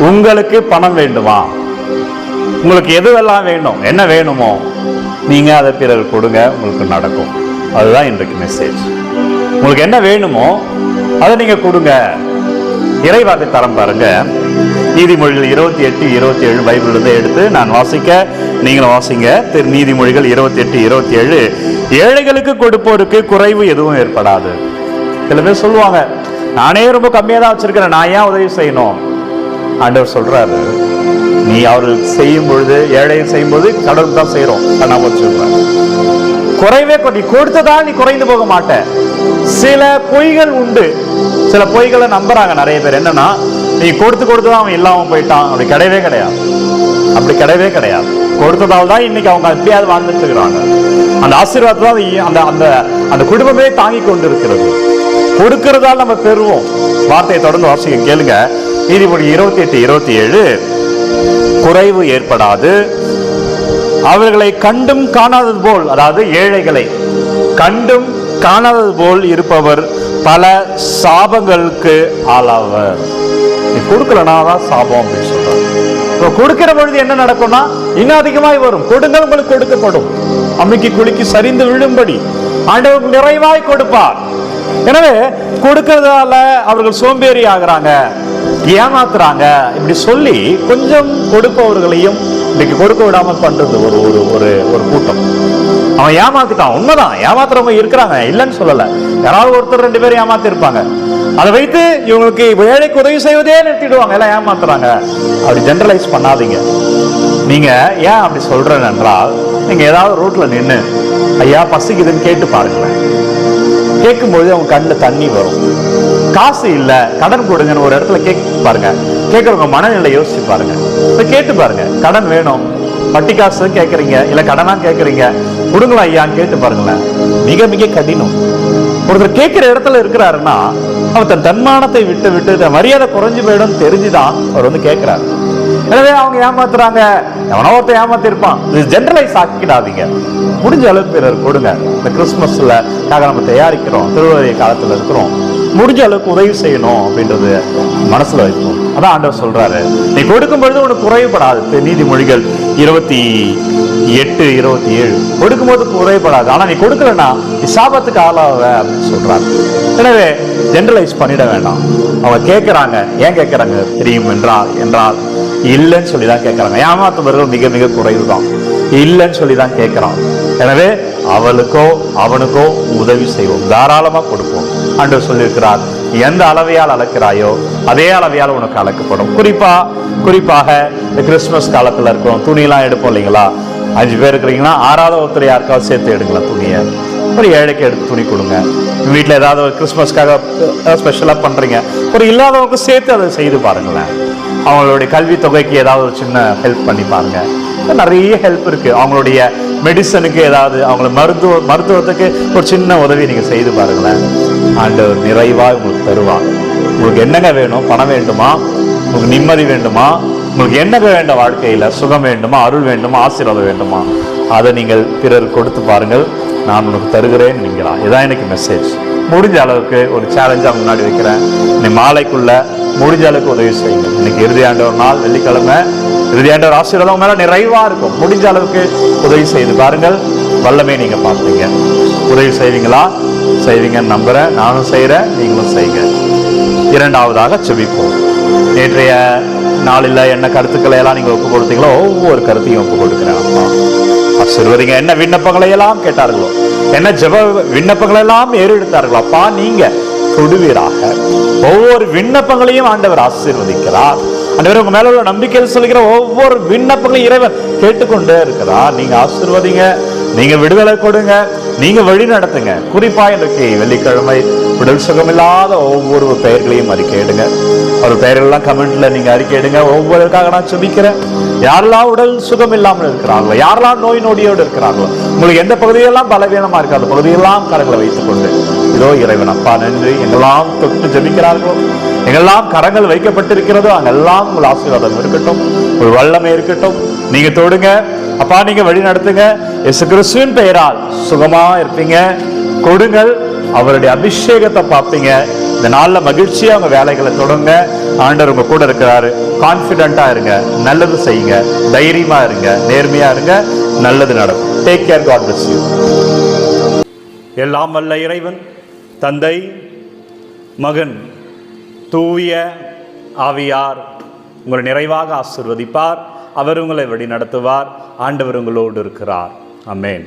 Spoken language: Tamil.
உங்களுக்கு பணம் வேண்டுமா? உங்களுக்கு எதுவெல்லாம் வேணும்? என்ன வேணுமோ? நீங்கள் அதை பிறர் கொடுங்க உங்களுக்கு நடக்கும். அதுதான் இன்றைக்கு மெசேஜ் உங்களுக்கு என்ன வேணுமோ அதை நீங்கள் கொடுங்க. இறைவாக்கு தரம் பாருங்க. நீதிமொழிகள் இருபத்தி எட்டு இருபத்தி ஏழு பைபிளிலிருந்து எடுத்து நான் வாசிக்க நீங்களும் வாசிங்க. திரு நீதிமொழிகள் இருபத்தி எட்டு இருபத்தி ஏழு. ஏழைகளுக்கு கொடுப்போருக்கு குறைவு எதுவும் ஏற்படாது. சில பேர் சொல்லுவாங்க நானே ரொம்ப கம்மியாக தான் வச்சுருக்கிறேன். நான் ஏன் உதவி செய்யணும்? ஆண்டவர் சொல்றாரு நீ அவர் செய்யும் பொழுது ஏழையும் செய்யும் போது கடவுள் தான் செய்யறோம் நான் வச்சுருவேன் குறைவே நீ கொடுத்ததால் நீ குறைந்து போக மாட்ட. சில பொய்கள் உண்டு. சில பொய்களை நம்புறாங்க நிறைய பேர். என்னன்னா நீ கொடுத்து கொடுத்து தான் அவன் இல்லாம போயிட்டான். அப்படி கிடையவே கிடையாது. அப்படி கிடையவே கிடையாது. கொடுத்ததால் தான் இன்னைக்கு அவங்க எப்படியாவது வாழ்ந்துட்டு இருக்கிறாங்க அந்த ஆசீர்வாதத்தை தான் அந்த அந்த அந்த குடும்பமே தாங்கி கொண்டு இருக்கிறது கொடுக்கிறதால் நம்ம பெறுவோம். வார்த்தையை தொடர்ந்து வாசிக்க கேளுங்க. நீதிமொழி இருபத்தி எட்டு இருபத்தி ஏழு. குறைவு ஏற்படாது. அவர்களை கண்டும் காணாதது போல் அதாவது ஏழைகளை கண்டும் காணாதது போல் இருப்பவர் பல சாபங்களுக்கு ஆளாவர். நீ கொடுக்கலனா தான் சாபம் அப்படின்னு சொல்றாங்க. இப்போ கொடுக்கிற பொழுது என்ன நடக்கும்னா இன்னும் அதிகமாய் வரும். கொடுங்கள் உங்களுக்கு கொடுக்கப்படும். அம்மிக்கு குலுக்கி சரிந்து விழும்படி. ஆண்டவர் நிறைவாய் கொடுப்பார். எனவே கொடுக்கறதால அவர்கள் சோம்பேறி ஆகுறாங்க ஏமாத்துறாங்க இப்படி சொல்லி கொஞ்சம் கொடுப்பவர்களையும் இன்னைக்கு கொடுக்க விடாம பண்றது ஒரு ஒரு ஒரு ஒரு கூட்டம். அவன் ஏமாத்திட்டான் உண்மைதான். ஏமாத்துறவங்க இருக்கிறாங்க இல்லைன்னு சொல்லல. யாராவது ஒருத்தர் ரெண்டு பேரும் ஏமாத்தி இருப்பாங்க அதை வைத்து இவங்களுக்கு ஏழைக்கு உதவி செய்வதே நிறுத்திடுவாங்க எல்லாம் ஏமாத்துறாங்க. அப்படி ஜெனரலைஸ் பண்ணாதீங்க. நீங்க ஏன் அப்படி சொல்றேன் என்றால் நீங்க ஏதாவது ரூட்ல நின்னு ஐயா பசிக்குதுன்னு கேட்டு பாருங்களேன். கேட்கும்போது அவங்க கண்ணில் தண்ணி வரும். காசு இல்லை கடன் கொடுங்கன்னு ஒரு இடத்துல கேட்க பாருங்க. கேட்கறவங்க மனநிலை யோசிச்சு பாருங்க. இப்போ கேட்டு பாருங்க கடன் வேணும். வட்டி காசு கேட்கறீங்க இல்ல கடனா கேட்கறீங்க கொடுங்களா ஐயான்னு கேட்டு பாருங்களேன். மிக மிக கடினம். ஒருத்தர் கேட்கிற இடத்துல இருக்கிறாருன்னா அவர் தன் தன்மானத்தை விட்டு விட்டு தன் மரியாதை குறைஞ்சு போயிடும் தெரிஞ்சுதான் அவர் வந்து கேட்கிறாரு எனவே அவங்க ஏமாத்துறாங்க. எவனோ ஒருத்தன் ஏமாத்திருப்பான். இது ஜென்ரலைஸ் ஆக்கிடாதீங்க. முடிஞ்ச அளவுக்கு பிறர் கொடுங்க. இந்த கிறிஸ்துமஸ்ல காக நம்ம தயாரிக்கிறோம். திருவள்ளுவர் காலத்துல இருக்கிறோம். முடிஞ்ச அளவுக்கு உதவி செய்யணும் அப்படின்றது மனசுல வைப்போம். அதான் ஆண்டவர் சொல்றாரு. நீ கொடுக்கும் பொழுது உனக்கு குறைவுபடாது. நீதிமொழிகள் இருபத்தி எட்டு இருபத்தி ஏழு. கொடுக்கும் போது குறைவுபடாது. ஆனா நீ கொடுக்கலன்னா நீ சாபத்துக்கு ஆளாவ அப்படின்னு சொல்றாரு. எனவே ஜென்ரலைஸ் பண்ணிட வேண்டாம். அவங்க கேட்கறாங்க ஏன் கேட்கறாங்க தெரியும் என்றால் என்றால் இல்லைன்னு சொல்லி தான் கேட்கறாங்க. ஏமாத்துபவர்கள் மிக மிக குறைவு தான் இல்லைன்னு சொல்லி தான் கேட்கறான். எனவே அவளுக்கோ அவனுக்கோ உதவி செய்வோம். தாராளமா கொடுப்போம். அன்று சொல்லியிருக்கிறார் எந்த அளவையால் அளக்கிறாயோ அதே அளவையால் உனக்கு அளக்கப்படும். குறிப்பா குறிப்பாக இந்த கிறிஸ்துமஸ் காலத்துல இருக்கிறோம் துணியெல்லாம் எடுப்போம் இல்லைங்களா? அஞ்சு பேர் இருக்கிறீங்கன்னா ஆறாவது ஒருத்தர் யாருக்காவது சேர்த்து எடுக்கலாம் துணியை? ஒரு ஏழைக்கு எடுத்து துணி கொடுங்க. வீட்டில் ஏதாவது ஒரு கிறிஸ்மஸ்க்காக ஸ்பெஷலாக பண்ணுறீங்க ஒரு இல்லாதவங்களுக்கு சேர்த்து அதை செய்து பாருங்களேன். அவங்களுடைய கல்வி தொகைக்கு ஏதாவது ஒரு சின்ன ஹெல்ப் பண்ணி பாருங்க. நிறைய ஹெல்ப் இருக்கு. அவங்களுடைய மெடிசனுக்கு ஏதாவது அவங்கள மருத்துவ மருத்துவத்துக்கு ஒரு சின்ன உதவி நீங்கள் செய்து பாருங்களேன். ஆண்டவர் நிறைவாக உங்களுக்கு தருவாங்க உங்களுக்கு என்னங்க வேணும்? பணம் வேண்டுமா? உங்களுக்கு நிம்மதி வேண்டுமா? உங்களுக்கு என்ன வேண்ட வாழ்க்கையில்? சுகம் வேண்டுமா? அருள் வேண்டுமா? ஆசீர்வாதம் வேண்டுமா? அதை நீங்கள் பிறர் கொடுத்து பாருங்கள். நான் உனக்கு தருகிறேன் நீங்களா இதான் எனக்கு மெசேஜ் முடிஞ்ச அளவுக்கு ஒரு சேலஞ்சாக முன்னாடி வைக்கிறேன். இன்னைக்கு மாலைக்குள்ள முடிஞ்ச அளவுக்கு உதவி செய்யுங்க. இன்னைக்கு இறுதி ஒரு நாள் வெள்ளிக்கிழமை. இறுதி ஒரு ஆசீர்வாதம் மேல நிறைவா இருக்கும். முடிஞ்ச அளவுக்கு உதவி செய்து பாருங்கள். வல்லமே நீங்க பார்ப்பீங்க. உதவி செய்வீங்களா? செய்வீங்கன்னு நம்புறேன். நானும் செய்கிறேன் நீங்களும் செய்யுங்க இரண்டாவதாக செபிப்போம். நேற்றைய நாளில் என்ன கருத்துக்களை எல்லாம் நீங்க ஒப்பு கொடுத்தீங்களோ ஒவ்வொரு கருத்தையும் ஒப்பு கொடுக்குறேன் அப்பா. ஆசீர்வதிங்க. என்ன விண்ணப்பங்களை எல்லாம் கேட்டார்களோ என்ன ஜெப விண்ணப்பங்களை எல்லாம் ஏறெடுத்தார்களோ அப்பா நீங்க தொடுவீராக. ஒவ்வொரு விண்ணப்பங்களையும் ஆண்டவர் ஆசீர்வதிக்கிறார். ஆண்டவர் உங்க மேல உள்ள நம்பிக்கையில் சொல்லுகிற ஒவ்வொரு விண்ணப்பங்களையும் இறைவன் கேட்டுக்கொண்டே இருக்கிறார். நீங்க ஆசீர்வதிங்க நீங்க விடுதலை கொடுங்க நீங்க வழி நடத்துங்க. குறிப்பா இன்றைக்கு வெள்ளிக்கிழமை உடல் சுகமில்லாத ஒவ்வொரு பெயர்களையும் அறிக்கையிடுங்க ஒரு பெயர்கள்லாம் கமெண்ட்ல நீங்க அறிக்கையிடுங்க ஒவ்வொருக்காக நான் சுபிக்கிறேன். யாரெல்லாம் உடல் சுகம் இல்லாமல் இருக்கிறாங்களோ யாரெல்லாம் நோய் நொடியோடு இருக்கிறாங்களோ உங்களுக்கு எந்த பகுதியெல்லாம் பலவீனமா இருக்கு அந்த பகுதியெல்லாம் கரங்களை வைத்துக் கொண்டு இதோ இறைவன் அப்பா நன்றி. எங்கெல்லாம் தொட்டு ஜபிக்கிறார்களோ எங்கெல்லாம் கரங்கள் வைக்கப்பட்டிருக்கிறதோ அங்கெல்லாம் உங்கள் ஆசீர்வாதம் இருக்கட்டும். ஒரு வல்லமை இருக்கட்டும். நீங்க தொடுங்க. அப்பா நீங்க வழி நடத்துங்க. இயேசு கிறிஸ்துவின் பெயரால் சுகமா இருப்பீங்க. கொடுங்கள். அவருடைய அபிஷேகத்தை பார்ப்பீங்க. இந்த நாளில் மகிழ்ச்சியாக உங்கள் வேலைகளை தொடங்க. ஆண்டவர் உங்கள் கூட இருக்கிறாரு. கான்ஃபிடென்ட்டாக இருங்க. நல்லது செய்யுங்க. தைரியமாக இருங்க. நேர்மையாக இருங்க. நல்லது நடக்கும். Take care God bless you எல்லாம் வல்ல இறைவன் தந்தை மகன் தூய ஆவியார் உங்களை நிறைவாக ஆசிர்வதிப்பார். அவர் உங்களை வழி நடத்துவார் ஆண்டவர் உங்களோடு இருக்கிறார். அமேன்